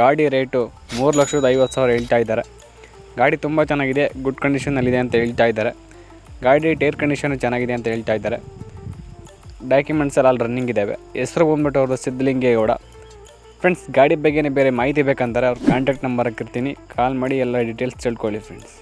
ಗಾಡಿ ರೇಟು ಮೂರು ಲಕ್ಷದ ಐವತ್ತು ಸಾವಿರ ಹೇಳ್ತಾ ಇದ್ದಾರೆ. ಗಾಡಿ ತುಂಬ ಚೆನ್ನಾಗಿದೆ ಗುಡ್ ಕಂಡೀಷನಲ್ಲಿದೆ ಅಂತ ಹೇಳ್ತಾ ಇದ್ದಾರೆ. ಗಾಡಿ ಟೈರ್ ಕಂಡೀಷನು ಚೆನ್ನಾಗಿದೆ ಅಂತ ಹೇಳ್ತಾ ಇದ್ದಾರೆ. ಡಾಕ್ಯುಮೆಂಟ್ಸ್ ಎಲ್ಲ ರನ್ನಿಂಗ್ ಇದ್ದಾವೆ ಹೆಸರು ಬಂದ್ಬಿಟ್ಟು ಅವ್ರದ್ದು ಸಿದ್ಧಲಿಂಗೇಗೌಡ. ಫ್ರೆಂಡ್ಸ್ ಗಾಡಿ ಬಗ್ಗೆನೇ ಬೇರೆ ಮಾಹಿತಿ ಬೇಕಂತಾರೆ ಅವ್ರ ಕಾಂಟ್ಯಾಕ್ಟ್ ನಂಬರ್ ಹಾಕಿರ್ತೀನಿ. ಕಾಲ್ ಮಾಡಿ ಎಲ್ಲ ಡೀಟೇಲ್ಸ್ ತಿಳ್ಕೊಳ್ಳಿ ಫ್ರೆಂಡ್ಸ್